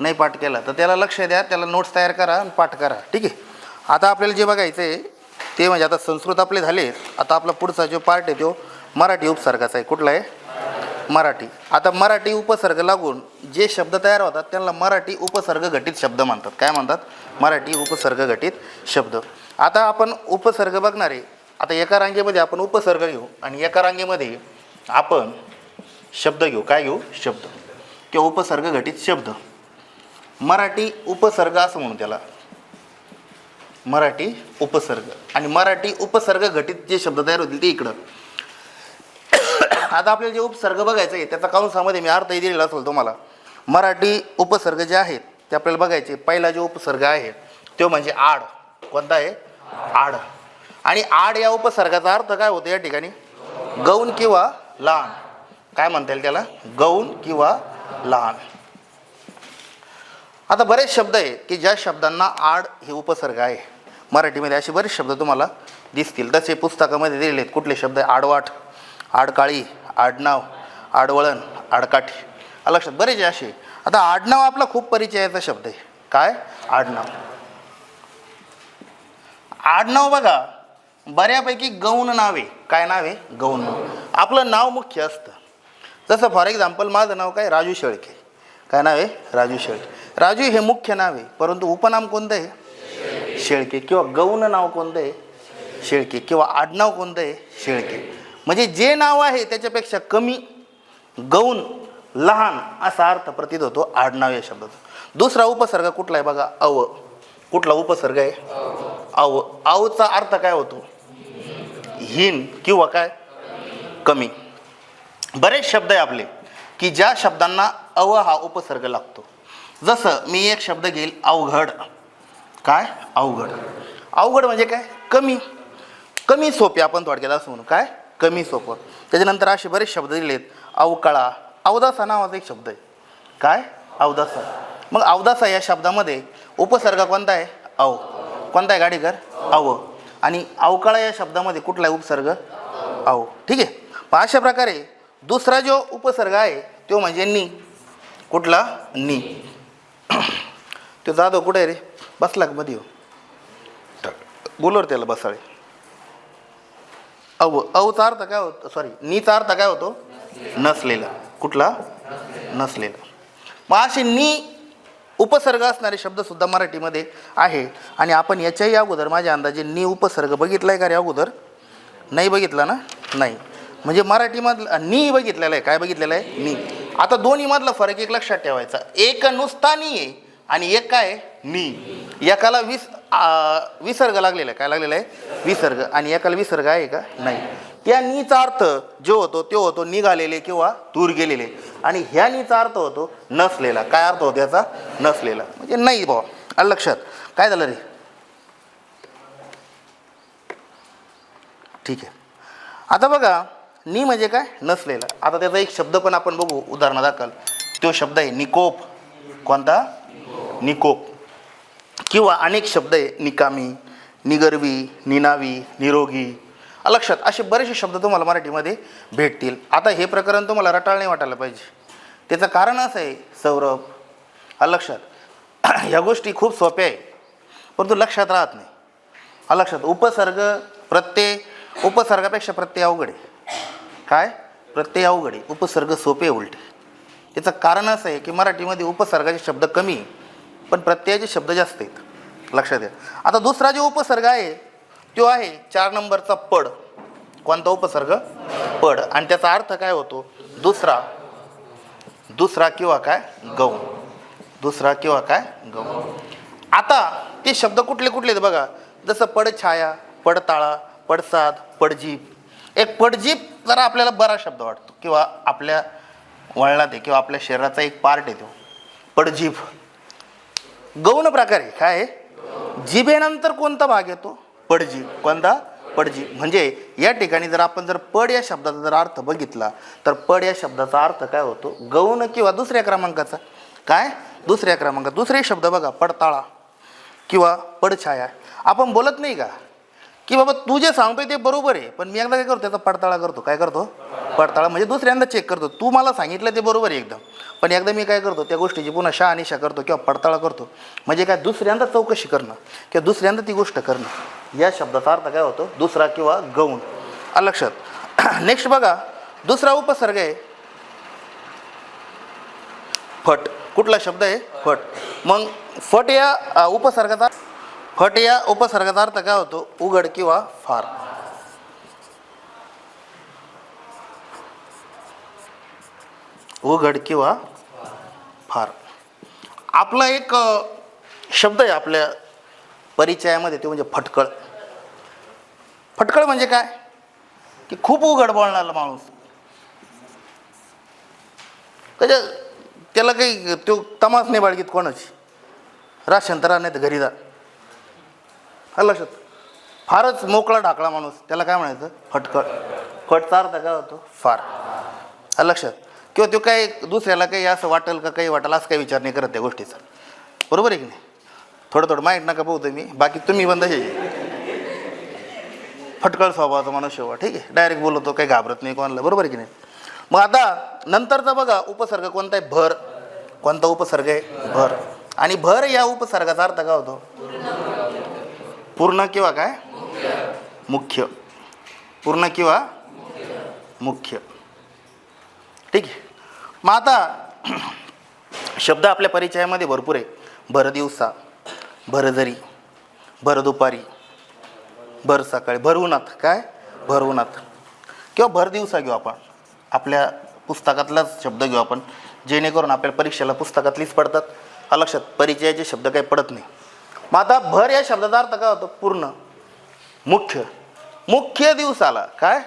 नाही पाठ केला तर त्याला लक्ष द्या त्याला नोट्स तयार करा आणि पाठ करा. ठीक आहे? आता आपल्याला जे बघायचं आहे ते म्हणजे आता संस्कृत आपले झाले. आता आपला पुढचा जो पार्ट आहे तो मराठी उपसर्गाचा आहे. कुठला आहे? मराठी. आता मराठी उपसर्ग लागून जे शब्द तयार होतात त्यांना मराठी उपसर्ग घटित शब्द म्हणतात. काय म्हणतात? मराठी उपसर्ग घटित शब्द. आता आपण उपसर्ग बघणार आहे. आता एका रांगेमध्ये आपण उपसर्ग घेऊ आणि एका रांगेमध्ये आपण शब्द घेऊ. काय घेऊ? शब्द. किंवा उपसर्ग घटित शब्द. मराठी उपसर्ग असं म्हणू त्याला. मराठी उपसर्ग. आणि मराठी उपसर्ग घटित जे शब्द तयार होतील ते इकडं. आता आपल्याला जे उपसर्ग बघायचं आहे त्याचा काउन्सामध्ये मी अर्थही दिलेला असेल तुम्हाला. मराठी उपसर्ग जे आहेत ते आपल्याला बघायचे. पहिला जो उपसर्ग आहे तो म्हणजे आड. कोणता आहे? आड. आणि आड या उपसर्गाचा अर्थ काय होतो या ठिकाणी? गौण किंवा लहान. काय म्हणता येईल त्याला? गौण किंवा लहान. आता बरेच शब्द आहे की ज्या शब्दांना आड हे उपसर्ग आहे. मराठीमध्ये असे बरेच शब्द तुम्हाला दिसतील. तसे पुस्तकामध्ये दिलेले आहेत. कुठले शब्द आहे? आडवाट आडकाळी आडनाव आडवळण आडकाठी. लक्षात. बरेच असे. आता आडनाव आपला खूप परिचयाचा शब्द आहे. काय? आडनाव. आडनाव बघा बऱ्यापैकी गौण नावे. काय नाव आहे? गौण नाव. आपलं नाव मुख्य असतं. जसं फॉर एक्झाम्पल माझं नाव काय? राजू शेळके. काय नाव आहे? राजू शेळके. राजू हे मुख्य नाव आहे. परंतु उपनाम कोणतं आहे? शेळके. किंवा गौण नाव कोणतं आहे? शेळके. किंवा आडनाव कोणतं आहे? शेळके. म्हणजे जे नाव आहे त्याच्यापेक्षा कमी गौण लहान असा अर्थ प्रतीत होतो आडनाव या शब्दाचा. दुसरा उपसर्ग कुठला आहे बघा? अव. कुठला उपसर्ग आहे? अव. अवचा अर्थ काय होतो? हीन किंवा काय? कमी. बरेच शब्द आहे आपले की ज्या शब्दांना अव हा उपसर्ग लागतो. जसं मी एक शब्द घेईल अवघड. काय? अवघड. अवघड म्हणजे काय? कमी. कमी सोपे आपण थोडक्यात असं म्हणू. काय? कमी सोपं. त्याच्यानंतर असे बरेच शब्द दिलेत अवकाळा. अवदासा नावाचा एक शब्द आहे. काय? अवदासा. मग अवदासा या शब्दामध्ये उपसर्ग कोणता आहे? अव. कोणता आहे गाडीकर अव. आणि अवकाळा या शब्दामध्ये कुठला आहे उपसर्ग? अव. ठीक आहे? मग अशा प्रकारे दुसरा जो उपसर्ग आहे तो म्हणजे नी. कुठला? नी. तो जाधव कुठे आहे रे? बसला का मध्ये हो? बोलवर त्याला बसाळे. अव अवचा अर्थ काय होतो सॉरी नीचा अर्थ काय होतो? नसलेला. कुठला? नसलेला. मग असे नी उपसर्ग असणारे शब्द सुद्धा मराठीमध्ये आहे. आणि आपण याच्याही अगोदर माझ्या अंदाजे नी उपसर्ग बघितला आहे का रे अगोदर? नाही बघितला ना? नाही. म्हणजे मराठीमधलं नी बघितलेलं आहे. काय बघितलेलं आहे? नी. आता दोन्हीमधला फरक एक लक्षात ठेवायचा. एक नुसता नी आहे. आणि एक काय? नी एकाला विस विसर्ग लागलेला आहे. काय लागलेला आहे? विसर्ग. आणि एकाला विसर्ग आहे का? नाही. त्या नीचा अर्थ जो होतो तो होतो निघालेले किंवा दूर गेलेले. आणि ह्या नीचा अर्थ होतो नसलेला. काय अर्थ होतो याचा? नसलेला. म्हणजे नाही बाबा आलं लक्षात? काय झालं रे? ठीक आहे. आता बघा नी म्हणजे काय? नसलेला. आता त्याचा एक शब्द पण आपण बघू. उदाहरणा दाखल तो शब्द आहे निकोप. कोणता? निकोप. किंवा अनेक शब्द आहे निकामी निगर्वी निनावी निरोगी. लक्षात असे बरेचसे शब्द तुम्हाला मराठीमध्ये भेटतील. आता हे प्रकरण तुम्हाला रटाळ नाही वाटायला पाहिजे. त्याचं कारण असं आहे सौरभ. अलक्षात लक्षात. ह्या गोष्टी खूप सोप्या आहे परंतु लक्षात राहत नाही. अलक्षात उपसर्ग प्रत्यय उपसर्गापेक्षा प्रत्यय अवघड आहे. काय? प्रत्यय अवघड आहे. उपसर्ग सोपे उलटे. त्याचं कारण असं आहे की मराठीमध्ये उपसर्गाचे शब्द कमी आहे, पण प्रत्ययाचे शब्द जास्त आहेत. लक्षात घ्या. आता दुसरा जो उपसर्ग आहे तो आहे चार नंबरचा पड. कोणता उपसर्ग? पड. आणि त्याचा अर्थ काय होतो? दुसरा. दुसरा किंवा काय? गौ दुसरा किंवा काय? गौ आता ते शब्द कुठले कुठले आहेत बघा? जसं पडछाया पडताळा पडसाद पडजीप एक पडजीप जरा आपल्याला बरा शब्द वाटतो. किंवा आपल्या वळणात आहे किंवा आपल्या शरीराचा एक पार्ट आहे तो. पडजीप गौण प्रकार आहे. काय जिभेनंतर कोणता भाग येतो? पडजी. कोणता? पडजी. म्हणजे या ठिकाणी जर आपण जर पड या शब्दाचा जर अर्थ बघितला तर पड या शब्दाचा अर्थ काय होतो? गौण किंवा दुसऱ्या क्रमांकाचा. काय? दुसऱ्या क्रमांक दुसरे शब्द बघा पडताळा किंवा पडछाया. आपण बोलत नाही का? की बाबा तू जे सांगतोय ते बरोबर आहे पण मी एकदा काय करतो त्याचा पडताळा करतो. काय करतो? पडताळा म्हणजे दुसऱ्यांदा चेक करतो. तू मला सांगितलं ते बरोबर आहे एकदम. पण एकदा मी काय करतो त्या गोष्टीची पुन्हा शहानिशा करतो किंवा पडताळा करतो. म्हणजे काय दुसऱ्यांदा चौकशी करणं किंवा दुसऱ्यांदा ती गोष्ट करणं. या शब्दाचा अर्थ काय होतो? दुसरा किंवा गौण. लक्षात. नेक्स्ट बघा. दुसरा उपसर्ग आहे. फट. कुठला शब्द आहे? फट. मग फट या उपसर्गाचा फट या उपसर्गाचा अर्थ काय होतो उघड किंवा फार. उघड किंवा फार. आपला एक शब्द आहे आपल्या परिचयामध्ये ते म्हणजे फटकळ. फटकळ म्हणजे काय? की खूप उघड बोलणारा माणूस. त्याच्या त्याला काही तो तमास नाही बाळगीत कोणाची? राशन तर नाही तर घरी जा. हा लक्षात. फारच मोकळा ढाकळा माणूस. त्याला काय म्हणायचं? फटकळ. फट चारता काय होतो? फार. हा लक्षात. किंवा तो काही दुसऱ्याला काही असं वाटेल का काही वाटेल असं काही विचार नाही करत त्या गोष्टीचा. बरोबर आहे की नाही? थोडं थोडं माहीत नका पाहू मी बाकी तुम्ही बंद फटकळ स्वभावाचा माणूस शेवा हो, ठीक आहे. डायरेक्ट बोलवतो काही घाबरत नाही कोणाला. बरोबर आहे की नाही? मग आता नंतरचा बघा उपसर्ग कोणता आहे? भर. कोणता उपसर्ग आहे? भर. आणि भर या उपसर्गाचा अर्थ काय होतो? पूर्ण किंवा काय? मुख्य. पूर्ण किंवा मुख्य. ठीक आहे. मग आता शब्द आपल्या परिचयामध्ये भरपूर आहे. भर दिवसा भर जरी भर दुपारी भर सकाळी. भर काय? भर किंवा भर दिवसा घेऊ आपण. आपल्या पुस्तकातलाच शब्द घेऊ आपण. जेणेकरून आपल्या परीक्षेला पुस्तकातलीच पडतात. हा लक्षात. परिचयाचे शब्द काही पडत नाही. मग आता भर या शब्दाचा अर्थ काय होतो? पूर्ण. मुख्य. मुख्य दिवसाला. काय?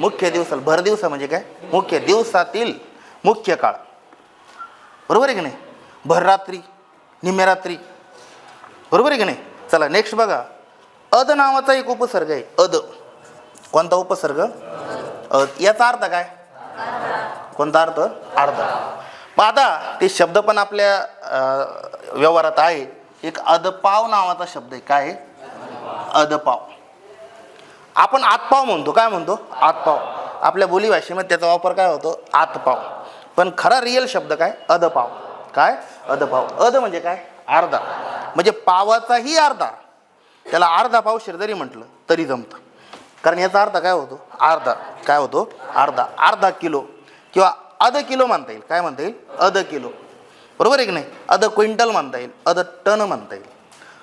मुख्य दिवसाला. भर दिवसा म्हणजे काय? मुख्य दिवसातील मुख्य काळ. बरोबर आहे की नाही? भररात्री रात्री रात्री. बरोबर आहे की नाही? चला नेक्स्ट बघा. अद नावाचा एक उपसर्ग आहे. अद. कोणता उपसर्ग? अद. याचा अर्थ काय? कोणता अर्थ? अर्ध. मग आता ते शब्द पण आपल्या व्यवहारात आहे. एक अदपाव नावाचा शब्द आहे. काय अदपाव. आपण आतपाव म्हणतो. काय म्हणतो? आतपाव. आपल्या बोलीभाषेमध्ये त्याचा वापर काय होतो? आतपाव. पण खरा रिअल शब्द काय? अदपाव. काय? अदपाव. अद म्हणजे काय? अर्धा. म्हणजे पावाचाही अर्धा. त्याला अर्धा पाव जरी म्हटलं तरी जमतं. कारण याचा अर्थ काय होतो? अर्धा. काय होतो? अर्धा. अर्धा किलो. किंवा अध किलो म्हणता येईल. काय म्हणता येईल? अध किलो. बरोबर आहे की नाही? अध क्विंटल म्हणता येईल अध टन म्हणता येईल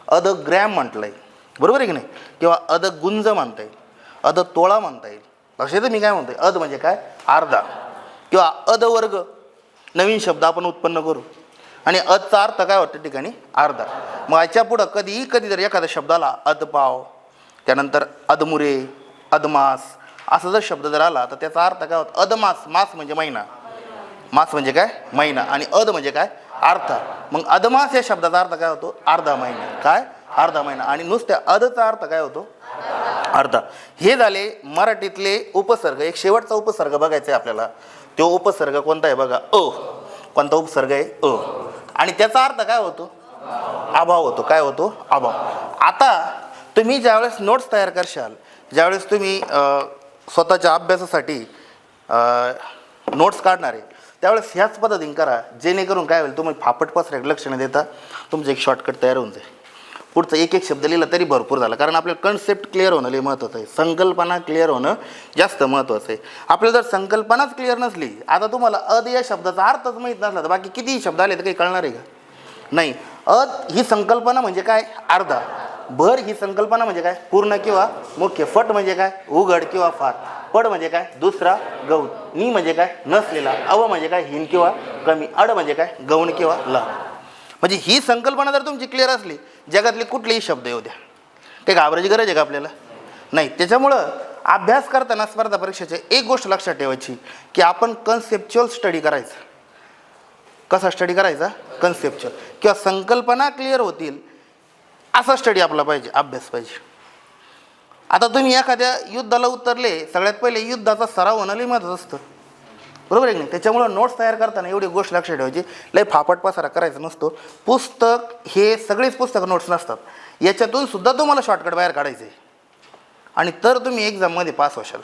अध ग्रॅम म्हटलं येईल बरोबर आहे की नाही? किंवा अध गुंज म्हणता येईल अध तोळा म्हणता येईल. लक्षात मी काय म्हणतोय? अध म्हणजे काय? अर्धा. किंवा अध वर्ग. नवीन शब्द आपण उत्पन्न करू. आणि अदचा अर्थ काय वाटतं ठिकाणी? अर्धा. मग याच्या पुढं कधीही कधी जर एखाद्या शब्दाला अदपाव त्यानंतर अदमुरे अदमास असा जर शब्द जर आला तर त्याचा अर्थ काय होतो? अदमास मास म्हणजे महिना. मास म्हणजे काय? महिना. आणि अद म्हणजे काय? अर्थ. मग अदमास या शब्दाचा अर्थ काय होतो? अर्धा महिना. काय? अर्धा महिना. आणि नुसत्या अदचा अर्थ काय होतो? अर्धा. हे झाले मराठीतले उपसर्ग. एक शेवटचा उपसर्ग बघायचा आहे आपल्याला. तो उपसर्ग कोणता आहे बघा? अ. कोणता उपसर्ग आहे? अ. आणि त्याचा अर्थ काय होतो? अभाव होतो. काय होतो? अभाव. आता तुम्ही ज्यावेळेस नोट्स तयार करशाल ज्यावेळेस तुम्ही स्वतःच्या अभ्यासासाठी नोट्स काढणार आहे त्यावेळेस ह्याच पद्धतीने करा जेणेकरून काय होईल तुम्ही फापट पसऱ्याकडे लक्ष न देता तुमचं एक शॉर्टकट तयार होऊन जाईल. पुढचं एक एक शब्द लिहिला तरी भरपूर झाला कारण आपल्याला कन्सेप्ट क्लिअर होणं लई महत्त्वाचं आहे. संकल्पना क्लिअर होणं जास्त महत्त्वाचं आहे. आपल्याला जर संकल्पनाच क्लिअर नसली आता तुम्हाला अद या शब्दाचा अर्थच माहीत नसला तर बाकी कितीही शब्द आले तर काही कळणार आहे का? नाही. अद ही संकल्पना म्हणजे काय? अर्धा. भर ही संकल्पना म्हणजे काय? पूर्ण किंवा मुख्य. फट म्हणजे काय? उघड किंवा फार. पड म्हणजे काय? दुसरा गौण. नी म्हणजे काय? नसलेला. अव म्हणजे काय? हिन किंवा कमी. अड म्हणजे काय? गौण किंवा ल. म्हणजे ही संकल्पना जर तुमची क्लिअर असली जगातले कुठलेही शब्द येऊ द्या. ते घाबरायची गरज आहे का आपल्याला? नाही. त्याच्यामुळं अभ्यास करताना स्पर्धा परीक्षेची एक गोष्ट लक्षात ठेवायची की आपण कन्सेप्च्युअल स्टडी करायचं. कसा स्टडी करायचा? कन्सेप्च्युअल किंवा संकल्पना क्लिअर होतील असा स्टडी आपला पाहिजे अभ्यास पाहिजे. आता तुम्ही एखाद्या युद्धाला उतरले सगळ्यात पहिले युद्धाचा सराव होणं लई महत्त्वाचं असतं. बरोबर आहे की नाही? त्याच्यामुळं नोट्स तयार करताना एवढी गोष्ट लक्षात ठेवायची. लय फापट पसारा करायचा नसतो. पुस्तक हे सगळेच पुस्तक नोट्स नसतात. याच्यातून सुद्धा तुम्हाला शॉर्टकट बाहेर काढायचे. आणि तर तुम्ही एक्झाममध्ये पास होशाल.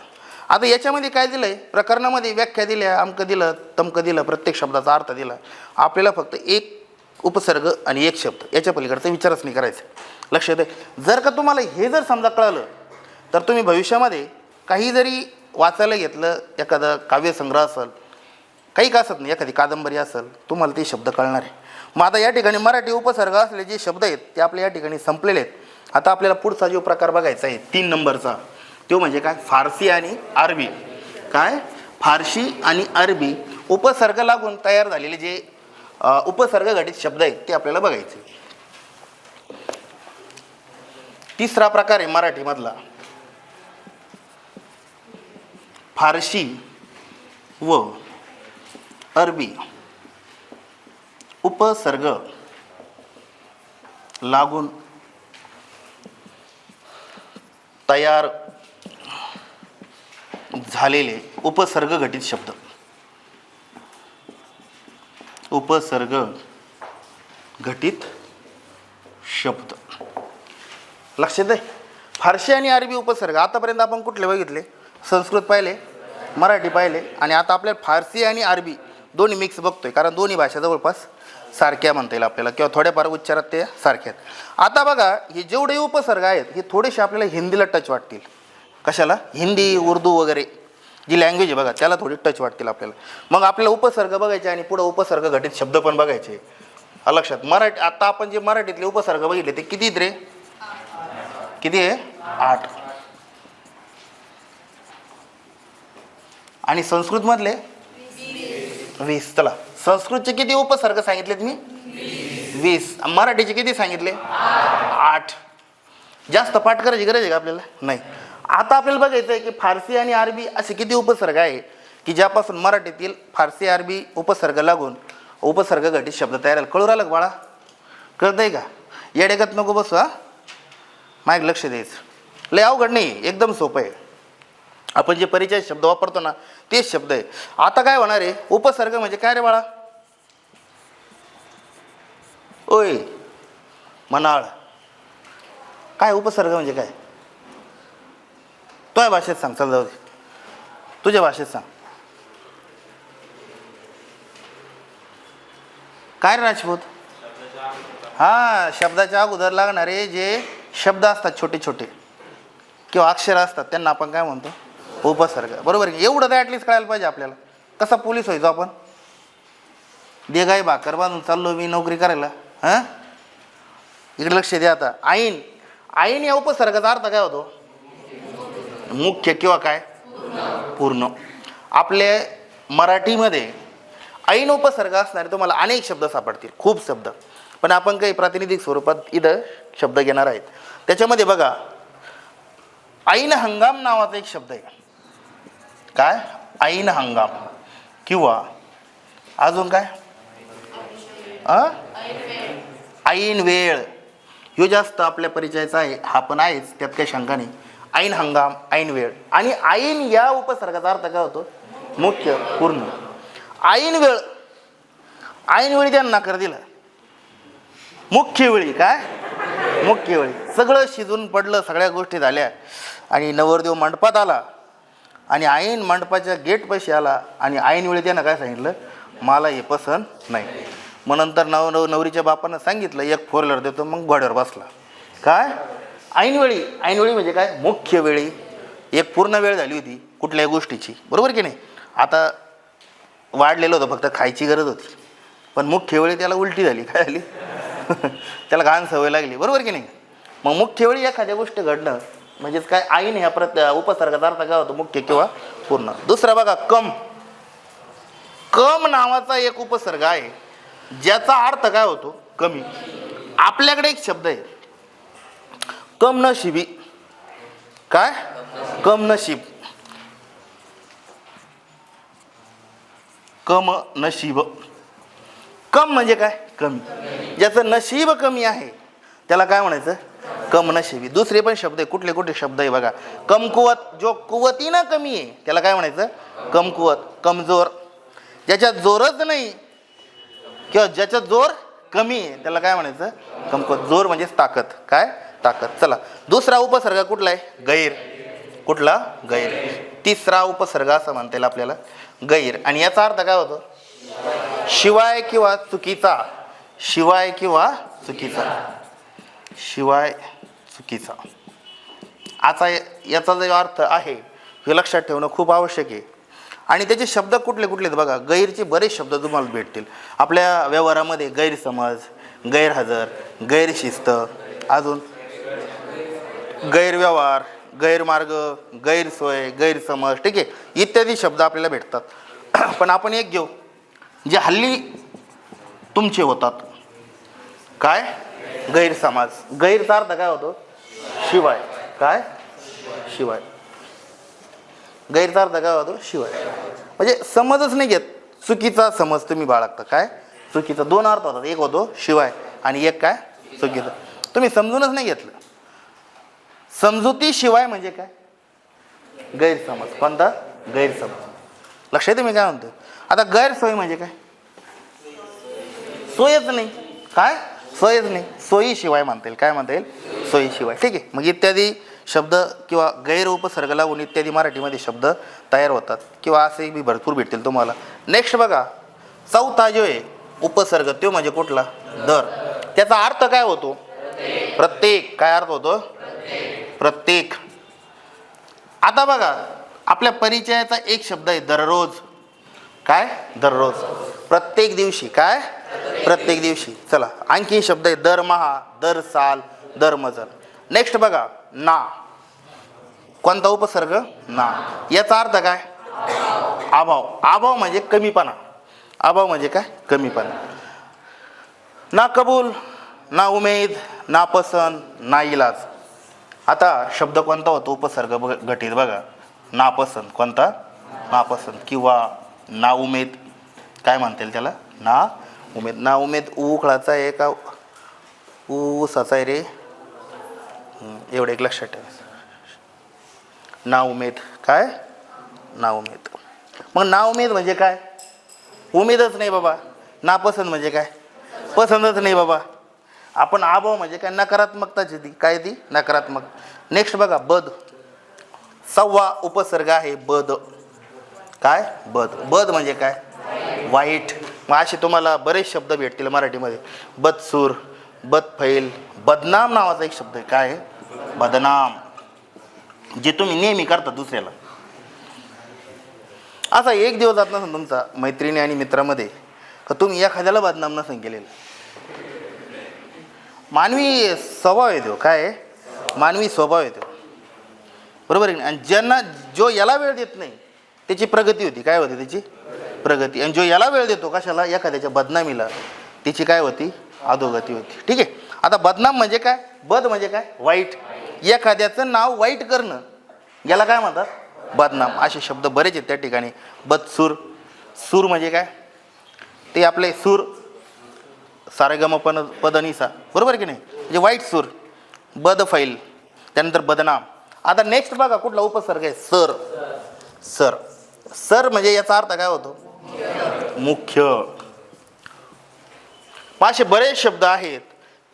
आता याच्यामध्ये काय दिलं आहे प्रकरणामध्ये व्याख्या दिल्या अमकं दिलं तमकं दिलं प्रत्येक शब्दाचा अर्थ दिला. आपल्याला फक्त एक उपसर्ग आणि एक शब्द याच्या पलीकडचा विचारच नाही करायचा. लक्षात आहे जर का तुम्हाला हे जर समजा कळलं तर तुम्ही भविष्यामध्ये काही जरी वाचायला घेतलं एखादं काव्यसंग्रह असेल काही का असत नाही एखादी कादंबरी असेल तुम्हाला ते शब्द कळणार आहे. मग आता या ठिकाणी मराठी उपसर्ग असले जे शब्द आहेत ते आपल्या या ठिकाणी संपलेले आहेत. आता आपल्याला पुढचा जो प्रकार बघायचा आहे तीन नंबरचा तो म्हणजे काय? फारसी आणि अरबी. काय? फारसी आणि अरबी उपसर्ग लागून तयार झालेले जे उपसर्ग घटित शब्द आहेत ते आपल्याला बघायचे. तिसरा प्रकार आहे मराठीमधला. फारसी व अरबी उपसर्ग लागून तयार झालेले उपसर्ग घटित शब्द. उपसर्ग घटित शब्द. लक्षात आहे? फारशी आणि अरबी उपसर्ग. आतापर्यंत आपण कुठले बघितले? संस्कृत पाहिले मराठी पाहिले आणि आता आपल्याला फारसी आणि अरबी दोन्ही मिक्स बघतोय. कारण दोन्ही भाषा जवळपास सारख्या म्हणता येईल आपल्याला. किंवा थोड्याफार उच्चारात ते सारख्या आहेत. आता बघा हे जेवढे उपसर्ग आहेत हे थोडेसे आपल्याला हिंदीला टच वाटतील. कशाला? हिंदी उर्दू वगैरे जी लँग्वेज आहे बघा त्याला थोडी टच वाटतील आपल्याला. मग आपल्याला उपसर्ग बघायचे आणि पुढं उपसर्ग घटित शब्द पण बघायचे. लक्षात. मराठी आता आपण जे मराठीतले उपसर्ग बघितले ते किती रे? किती आहे? आठ. आणि संस्कृतमधले? वीस. चला. संस्कृतचे किती उपसर्ग सांगितलेत मी? वीस. मराठीचे किती सांगितले? आठ. जास्त पाठ करायची गरज आहे का आपल्याला? नाही. आता आपल्याला बघायचं आहे की फारसी आणि अरबी असे किती उपसर्ग आहे की ज्यापासून मराठीतील फारसी अरबी उपसर्ग लागून उपसर्ग घटित शब्द तयार झाले. कळू राहिला बाळा? कळत आहे का? येडेगत नको बसू हा. माग लक्ष द्यायचं. लय अवघड नाही एकदम सोपं आहे. आपण जे परिचय शब्द वापरतो ना तेच शब्द आहे. आता काय होणार आहे? उपसर्ग म्हणजे काय रे बाळा? ओय मनाळ. काय उपसर्ग म्हणजे काय? तुझ्या भाषेत सांग चल जाऊ दे. तुझ्या भाषेत सांग. काय रे राजपूत? हां शब्दाच्या अगोदर लागणारे जे शब्द असतात छोटे छोटे किंवा अक्षर असतात त्यांना आपण काय म्हणतो? उपसर्ग. बरोबर आहे की? एवढं तर ॲटलीस्ट कळायला पाहिजे आपल्याला. कसा पोलीस व्हायचो आपण? देगाई भाकर बांधून चाललो मी नोकरी करायला. हां? इकडे लक्ष द्या आता. आईन आईन या उपसर्गाचा अर्थ काय होतो? मुख्य किंवा काय? पूर्ण. आपले मराठीमध्ये ऐन उपसर्ग असणारे तुम्हाला अनेक शब्द सापडतील. खूप शब्द. पण आपण काही प्रातिनिधिक स्वरूपात इथं शब्द घेणार आहेत. त्याच्यामध्ये बघा ऐन हंगाम नावाचा एक शब्द आहे. काय? ऐन हंगाम. किंवा अजून काय? अ? ऐन वेळ. ह्यो जास्त आपल्या परिचयाचा आहे हा पण आहेच त्यात काही शंका नाही. ऐन हंगाम ऐन वेळ. आणि ऐन या उपसर्गाचा अर्थ काय होतो? मुख्य पूर्ण. ऐन वेळ. ऐन वेळी त्यांना नकार दिला. मुख्य वेळी काय? मुख्य वेळी. सगळं शिजून पडलं सगळ्या गोष्टी झाल्या. आणि नवरदेव मंडपात आला. आणि ऐन मंडपाच्या गेटपाशी आला आणि ऐन वेळी त्यानं काय सांगितलं? मला हे पसंत नाही. मग नंतर नव नव नवरीच्या बापानं सांगितलं एक फोर व्हीलर देतो मग घोड्यावर बसला. काय? ऐनवेळी ऐनवेळी म्हणजे काय? मुख्य वेळी. एक पूर्ण वेळ झाली होती कुठल्याही गोष्टीची. बरोबर की नाही? आता वाढलेलं होतं फक्त खायची गरज होती. पण मुख्य वेळी त्याला उलटी झाली. काय झाली? त्याला घाण सवय लागली. बरोबर की नाही? मग मुख्य वेळी एखाद्या गोष्ट घडणं म्हणजेच काय आईन ह्या प्रत उपसर्गाचा अर्थ काय होतो? मुख्य किंवा पूर्ण. दुसरा बघा कम. कम नावाचा एक उपसर्ग आहे ज्याचा अर्थ काय होतो? कमी. आपल्याकडे एक शब्द आहे. कम नशिबी. काय? कम नशीब. कम नशीब. कम म्हणजे काय? कमी. ज्याचं नशीब कमी आहे त्याला काय म्हणायचं? कम नशिबी. दुसरे पण शब्द आहे कुठले कुठले शब्द आहे बघा. कमकुवत जो कुवतीनं कमी आहे त्याला काय म्हणायचं? कमकुवत कमजोर. ज्याच्यात जोरच नाही किंवा ज्याच्यात जोर कमी आहे त्याला काय म्हणायचं? कमकुवत. जोर म्हणजेच ताकद. काय? ताकद. चला. दुसरा उपसर्ग कुठला आहे? गैर. कुठला? गैर. तिसरा उपसर्ग असं म्हणता येईल आपल्याला. गैर. आणि याचा अर्थ काय होतो? शिवाय किंवा चुकीचा. शिवाय किंवा चुकीचा. शिवाय चुकीचा. आता याचा जो अर्थ आहे हे लक्षात ठेवणं खूप आवश्यक आहे. आणि त्याचे शब्द कुठले कुठले आहेत बघा गैरचे बरेच शब्द तुम्हाला भेटतील. आपल्या व्यवहारामध्ये गैरसमज गैरहजर गैरशिस्त अजून? गैरव्यवहार गैरमार्ग गैरसोय गैरसमज ठीक आहे? इत्यादी शब्द आपल्याला भेटतात. पण आपण एक घेऊ. जे हल्ली तुमचे होतात. काय? गैरसमाज. गैरचा अर्थ काय होतो? शिवाय. काय? शिवाय. गैरचा अर्थ काय शिवाय. म्हणजे समजच नाही घेत. चुकीचा समज तुम्ही बाळगता. काय? चुकीचा दोन अर्थ होतात. एक होतो शिवाय आणि एक काय? चुकीचा. तुम्ही समजूनच नाही घेतलं. समजुतीशिवाय म्हणजे काय? गैरसमज. कोणता? गैरसमज. लक्ष येते मी काय म्हणतो आता गैरसोय म्हणजे काय? सोयच नाही. काय? सोयच नाही. सोयीशिवाय म्हणता येईल. काय म्हणता येईल? सोयीशिवाय. ठीक आहे? मग इत्यादी शब्द किंवा गैरउपसर्ग लावून इत्यादी मराठीमध्ये शब्द तयार होतात किंवा असे बी भरपूर भेटतील तुम्हाला. नेक्स्ट बघा. चौथा जो आहे उपसर्ग तो म्हणजे कुठला? दर. त्याचा अर्थ काय होतो? प्रत्येक. काय अर्थ होतो? प्रत्येक. आता बघा आपल्या परिचयाचा एक शब्द आहे दररोज. काय? दररोज. प्रत्येक दिवशी. काय? प्रत्येक दिवशी. चला आणखी शब्द आहे दरमहा दर साल दर नेक्स्ट बघा ना. कोणता उपसर्ग? ना. याचा अर्थ काय? अभाव. अभाव म्हणजे कमीपणा. अभाव म्हणजे काय? कमीपणा. ना कबूल ना उमेद ना पसंत ना इलाज. आता शब्द कोणता होतो? उपसर्ग बघ घटित बघा. नापसंत कोणता? नापसंत किंवा ना उमेद. काय म्हणता येईल त्याला? ना उमेद. ना उमेद उखळाचा आहे का? ऊसाचा आहे रे? एवढं एक लक्षात ठेवायचं ना उमेद. काय? ना उमेद. मग ना उमेद म्हणजे काय? उमेदच नाही बाबा. नापसंत म्हणजे काय? पसंतच नाही बाबा. आपण आभाव म्हणजे काय? नकारात्मकताची ती. काय ती? नकारात्मक. नेक्स्ट बघा बद. सव्वा उपसर्ग आहे बद. काय? बद. बद म्हणजे काय? वाईट. मग असे तुम्हाला बरेच शब्द भेटतील मराठीमध्ये. बदसूर बदफैल बदनाम नावाचा एक शब्द आहे. काय आहे? बदनाम जे तुम्ही नेहमी करता दुसऱ्याला. असा एक दिवस जात नसेल तुमचा मैत्रिणी आणि मित्रामध्ये का तुम्ही एखाद्याला बदनाम नसेल केलेलं. मानवी स्वभाव येतो काय? मानवी स्वभाव येतो बरोबर आहे आणि ज्यांना जो याला वेळ देत नाही त्याची प्रगती होती. काय होती त्याची? प्रगती. आणि जो याला वेळ देतो कशाला? एखाद्याच्या बदनामीला. त्याची काय होती? अधोगती होती. ठीक आहे? आता बदनाम म्हणजे काय? बद म्हणजे काय? वाईट. एखाद्याचं नाव वाईट करणं. याला काय म्हणतात? बदनाम. असे शब्द बरेच आहेत त्या ठिकाणी. बदसूर सूर. म्हणजे काय? ते आपले सूर सारेगम पन पदनिसा. बरोबर की नाही? म्हणजे वाईट सूर. बद फैल. त्यानंतर बदनाम. आता नेक्स्ट बघा कुठला उपसर्ग आहे. सर. सर. सर म्हणजे याचा अर्थ काय होतो? मुख्य. असे बरेच शब्द आहेत.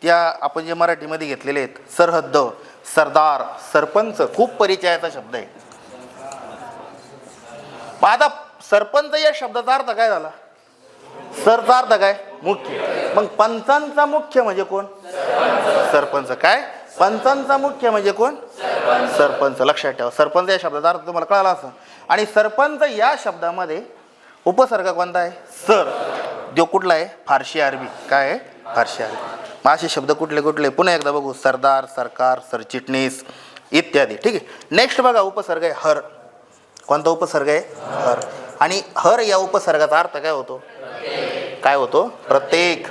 त्या आपण जे मराठीमध्ये घेतलेले आहेत सरहद्द सरदार सरपंच खूप परिचयाचा शब्द आहे. आता सरपंच या शब्दाचा अर्थ काय झाला? सरचा अर्थ काय? मुख्य. मग पंचांचा मुख्य म्हणजे कोण? सरपंच. काय? पंचांचा मुख्य म्हणजे कोण? सरपंच. लक्षात ठेवा. सरपंच या शब्दाचा अर्थ तुम्हाला कळाला असं आणि सरपंच या शब्दामध्ये उपसर्ग कोणता आहे? सर. जो कुठला आहे? फारशी अरबी. काय आहे? फारशी अरबी. मग असे शब्द कुठले कुठले? पुन्हा एकदा बघू. सरदार सरकार सरचिटणीस इत्यादी. ठीक आहे. नेक्स्ट बघा उपसर्ग आहे. हर. कोणता उपसर्ग आहे? हर. आणि हर या उपसर्गाचा अर्थ काय होतो? काय होतो? प्रत्येक.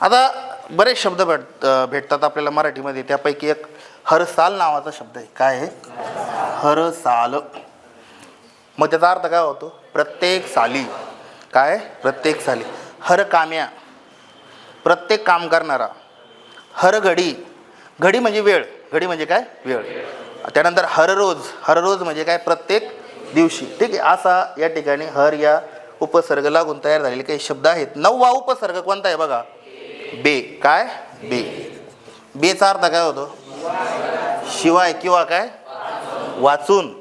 आता बरेच शब्द भेट भेटतात आपल्याला मराठीमध्ये. त्यापैकी एक हरसाल नावाचा शब्द आहे. काय आहे? हरसाल मग त्याचा अर्थ काय होतो? प्रत्येक साली. काय? प्रत्येक झाली हर काम्या प्रत्येक काम करणारा हर घडी घडी म्हणजे वेळ. घडी म्हणजे काय? वेळ. त्यानंतर हर रोज हर रोज म्हणजे काय? प्रत्येक दिवशी. ठीक आहे? असा या ठिकाणी हर या उपसर्ग लागून तयार झालेले काही शब्द आहेत. नववा उपसर्ग कोणता आहे बघा? बे. काय? बे. बेचा अर्थ काय होतो? शिवाय किंवा काय? वाचून.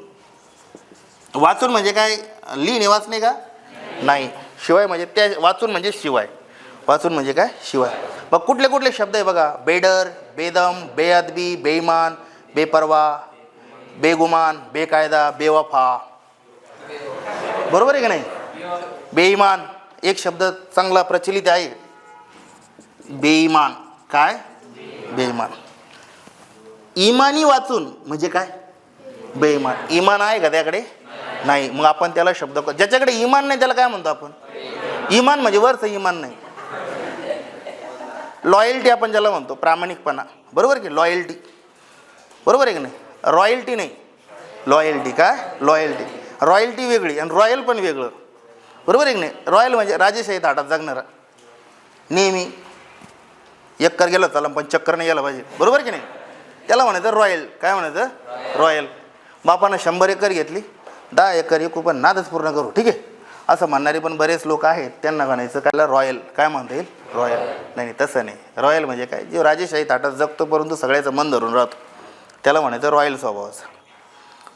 वाचून म्हणजे काय? लिहिणे वाचणे का? नाही. शिवाय म्हणजे त्या वाचून म्हणजे शिवाय. वाचून म्हणजे काय? शिवाय. मग कुठले कुठले शब्द आहे बघा? बेडर बेदम बेअदबी बेईमान बेपरवा बेगुमान बेकायदा बेवफा. बरोबर आहे की नाही? बेईमान एक शब्द चांगला प्रचलित आहे. बेईमान. काय? बेईमान. इमानी वाचून म्हणजे काय? बेईमान. इमान आहे का त्याकडे? नाही मग आपण त्याला शब्द ज्याच्याकडे इमान नाही त्याला काय म्हणतो आपण? इमान म्हणजे वरचं इमान नाही. लॉयल्टी आपण ज्याला म्हणतो प्रामाणिकपणा. बरोबर की लॉयल्टी बरोबर आहे की नाही? रॉयल्टी नाही. लॉयल्टी काय लॉयल्टी रॉयल्टी वेगळी आणि रॉयल पण वेगळं. बरोबर आहे की नाही? रॉयल म्हणजे राजेशाही ताटात जगणारा. नेहमी. एक्कर गेलं चला पण चक्कर नाही गेलं पाहिजे. बरोबर की नाही? त्याला म्हणायचं रॉयल काय म्हणायचं? रॉयल बापानं शंभर एकर घेतली. दहा एकर एकू पण नादच पूर्ण करू ठीक आहे? असं म्हणणारे पण बरेच लोक आहेत त्यांना म्हणायचं काय रॉयल. काय म्हणता येईल? रॉयल. नाही नाही तसं नाही. रॉयल म्हणजे काय? जे राजेशाही ताटात जगतो परंतु सगळ्याचं मन धरून राहतो. त्याला म्हणायचं रॉयल स्वभावाचा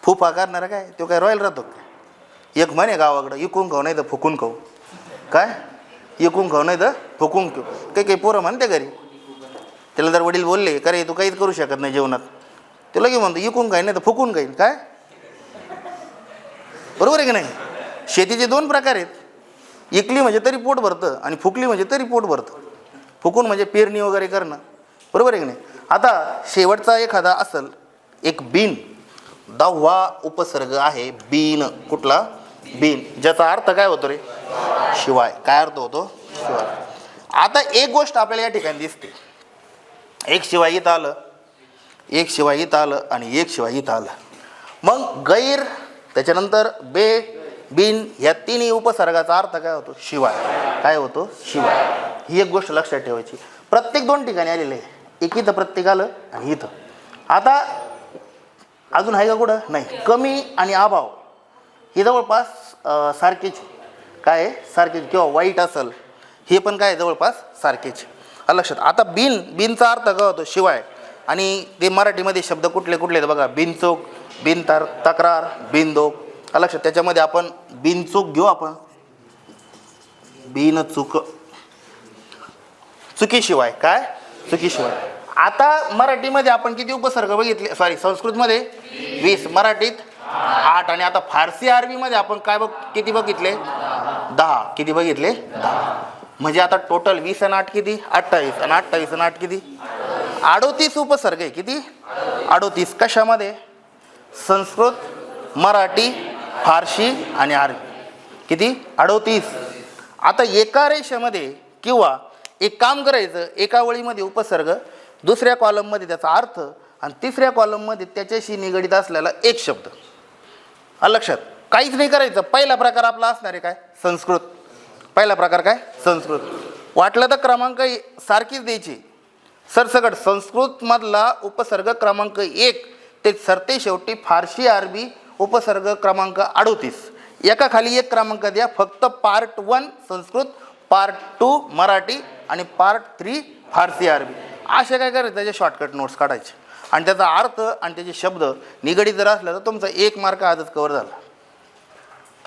फूफ आकारणारा काय? तो काय रॉयल राहतो काय एक म्हणे गावाकडं इकून खाऊ नाही तर फुकून खाऊ. काय? इकून खाऊ नाही तर फुकून खाऊ. काही काही पोरं म्हणते घरी. त्याला जर वडील बोलले का रे तू काहीच करू शकत नाही जेवणात. ते लगे म्हणतो इकून काही नाही तर फुकून खाईन. काय? बरोबर आहे की नाही? शेतीचे दोन प्रकार आहेत. इकली म्हणजे तरी पोट भरतं आणि फुकली म्हणजे तरी पोट भरतं. फुकून म्हणजे पेरणी वगैरे करणं. बरोबर आहे की नाही? आता शेवटचा एखादा असल एक बिन. दहावा उपसर्ग आहे बीन. कुठला? बीन. ज्याचा अर्थ काय होतो रे? शिवाय. काय अर्थ होतो? शिवाय. आता एक गोष्ट आपल्याला या ठिकाणी दिसते. एक शिवाय इथं आलं एक शिवाय इथं आलं आणि एक शिवाय इथं आलं. मग गैर त्याच्यानंतर बे बिन ह्या तिन्ही उपसर्गाचा अर्थ काय होतो? शिवाय. काय होतो? शिवाय. ही एक गोष्ट लक्षात ठेवायची. प्रत्येक दोन ठिकाणी आलेलं आहे. एक इथं प्रत्येक आलं आणि इथं. आता अजून आहे का कुठं? नाही. कमी आणि अभाव. हे जवळपास सारखेच काय सारखेच. किंवा वाईट असेल हे पण काय जवळपास सारखेच लक्षात. आता बिन बिनचा अर्थ काय होतो? शिवाय. आणि ते मराठीमध्ये शब्द कुठले कुठले आहेत बघा? बिनचोक बिन तर तक्रार बिनदोक आलं लक्षात त्याच्यामध्ये आपण बिनचूक घेऊ आपण. बिन चुक. चुकीशिवाय काय? चुकीशिवाय. आता मराठीमध्ये आपण किती उपसर्ग बघितले? सॉरी संस्कृतमध्ये वीस मराठीत आठ आणि आता फारसी आरबीमध्ये आपण काय बघ किती बघितले? दहा. किती बघितले? दहा. म्हणजे आता टोटल वीस आणि आठ किती? अठ्ठावीस. आणि अठ्ठावीस आणि आठ किती? अडोतीस उपसर्ग आहे किती? अडोतीस. कशामध्ये? संस्कृत मराठी फारशी आणि आरबी किती? अडोतीस. आता एका रेषेमध्ये किंवा एक काम करायचं एका वळीमध्ये उपसर्ग दुसऱ्या कॉलममध्ये त्याचा अर्थ आणि तिसऱ्या कॉलममध्ये त्याच्याशी निगडीत असलेला एक शब्द. लक्षात? काहीच नाही करायचं. पहिला प्रकार आपला असणार आहे काय? संस्कृत. पहिला प्रकार काय? संस्कृत. वाटलं तर क्रमांक सारखीच द्यायची. सरसकट संस्कृतमधला उपसर्ग क्रमांक एक. ते सरते शेवटी फारशी अरबी उपसर्ग क्रमांक अडोतीस. एका खाली एक क्रमांक द्या. फक्त part one Sanskrit part two Marathi आणि पार्ट थ्री फारसी अरबी. असे काय करायचं? त्याचे शॉर्टकट नोट्स काढायचे. आणि त्याचा अर्थ आणि त्याचे शब्द निगडीत जर असला तर तुमचा एक मार्क आजच कवर झाला.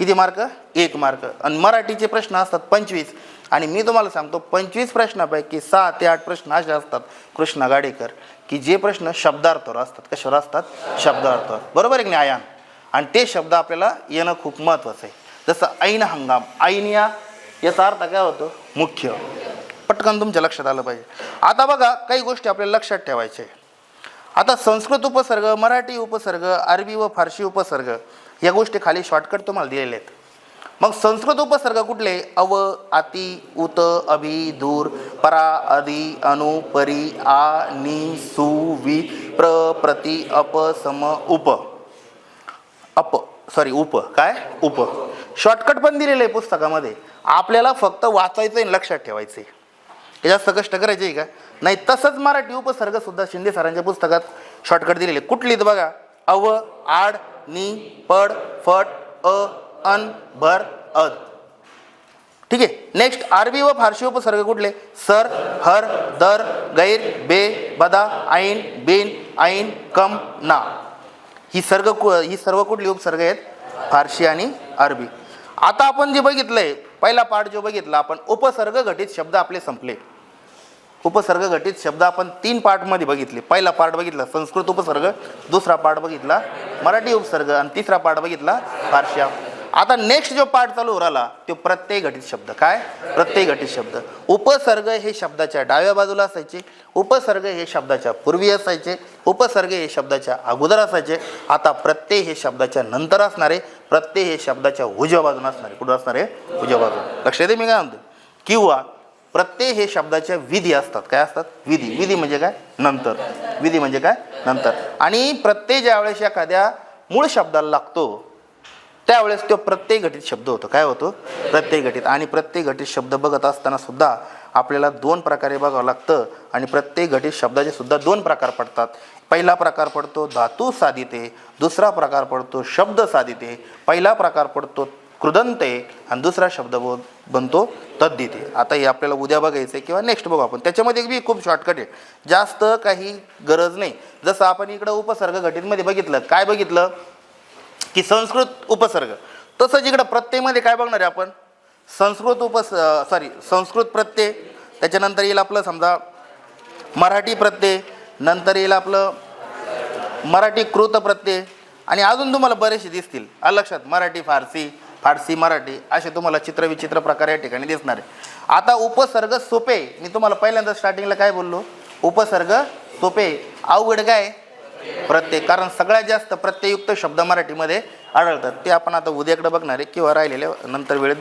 किती मार्क? एक मार्क. आणि मराठीचे प्रश्न असतात पंचवीस. आणि मी तुम्हाला सांगतो पंचवीस प्रश्नापैकी सहा ते आठ प्रश्न असे असतात. कृष्णा गाडेकर. की जे प्रश्न शब्दार्थावर असतात. कशावर असतात? शब्दार्थावर. बरोबर आहे की नाही आणि ते शब्द आपल्याला येणं खूप महत्त्वाचं आहे. जसं ऐन हंगाम. ऐन या याचा अर्थ काय होतो? मुख्य. पटकन तुमच्या लक्षात आलं पाहिजे. आता बघा काही गोष्टी आपल्याला लक्षात ठेवायच्या आता संस्कृत उपसर्ग मराठी उपसर्ग अरबी व फारशी उपसर्ग या गोष्टी खाली शॉर्टकट तुम्हाला दिलेले आहेत. मग संस्कृत उपसर्ग कुठले? अव अति उत अभि दूर परा अधि अनु परी आ नि सु वि प्र प्रति अप सम उप. अप सॉरी उप. काय? उप. शॉर्टकट पण दिलेलं आहे पुस्तकामध्ये. आपल्याला फक्त वाचायचं आहे आणि लक्षात ठेवायचं आहे. हे जास्त कष्ट करायचे आहे का? नाही तसंच मराठी उपसर्गसुद्धा शिंदे सरांच्या पुस्तकात शॉर्टकट दिलेले कुठलीत बघा? अव आड नी पड फट अ अन भर अद ठीक आहे? नेक्स्ट अरबी व फारशी उपसर्ग कुठले? सर हर दर गैर बे बदा ऐन बिन ऐन कम ना. ही सर्ग कु- ही सर्व कुठली उपसर्ग आहेत? फारशी आणि अरबी आता आपण जे बघितलंय पहिला पाठ जो बघितला आपण उपसर्ग घटित शब्द आपले संपले. उपसर्ग घटित शब्द आपण तीन पार्टमध्ये बघितले. पहिला पार्ट बघितला संस्कृत उपसर्ग. दुसरा पार्ट बघितला मराठी उपसर्ग. आणि तिसरा पार्ट बघितला फारशा आता नेक्स्ट जो पार्ट चालू राहिला तो प्रत्यय घटित शब्द. काय? प्रत्यय घटित शब्द. उपसर्ग हे शब्दाच्या डाव्या बाजूला असायचे. उपसर्ग हे शब्दाच्या पूर्वी असायचे. उपसर्ग हे शब्दाच्या अगोदर असायचे. आता प्रत्यय हे शब्दाच्या नंतर असणारे प्रत्यय हे शब्दाच्या उजव्या बाजूला असणारे. कुठं असणारे? उजव्या बाजूला लक्ष दे मी काय म्हणतो किंवा प्रत्यय हे शब्दाच्या विधी असतात. काय असतात? विधी. विधी म्हणजे काय? नंतर. विधी म्हणजे काय? नंतर. आणि प्रत्यय ज्यावेळेस एखाद्या मूळ शब्दाला लागतो त्यावेळेस तो प्रत्यय घटित शब्द होतो. काय होतो? प्रत्यय घटित. आणि प्रत्यय घटित शब्द बघत असताना सुद्धा आपल्याला दोन प्रकारे बघावं लागतं आणि प्रत्येक घटित शब्दाचे सुद्धा दोन प्रकार पडतात. पहिला प्रकार पडतो धातू साधिते दुसरा प्रकार पडतो शब्द साधिते पहिला प्रकार पडतो कृदंते आणि दुसरा शब्द बो बनतो तद्दिते आता हे आपल्याला उद्या बघायचं आहे किंवा नेक्स्ट बघू आपण. त्याच्यामध्ये बी खूप शॉर्टकट आहे. जास्त काही गरज नाही. जसं आपण इकडं उपसर्ग घटीतमध्ये बघितलं. काय बघितलं? की संस्कृत उपसर्ग. तसंच इकडं प्रत्ययमध्ये काय बघणार आहे आपण? संस्कृत उपस सॉरी संस्कृत प्रत्यय. त्याच्यानंतर येईल आपलं समजा मराठी प्रत्यय. नंतर येईल आपलं मराठी कृत प्रत्यय. आणि अजून तुम्हाला बरेचसे दिसतील. लक्षात. मराठी फारसी फारसी मराठी असे तुम्हाला चित्रविचित्र प्रकार या ठिकाणी दिसणार आहे. आता उपसर्ग सोपे मी तुम्हाला पहिल्यांदा स्टार्टिंगला काय बोललो? उपसर्ग सोपे अवघड काय? प्रत्यय कारण सगळ्यात जास्त प्रत्ययुक्त शब्द मराठीमध्ये आढळतात. ते आपण आता उद्याकडे बघणार आहे किंवा राहिलेल्या नंतर वेळेत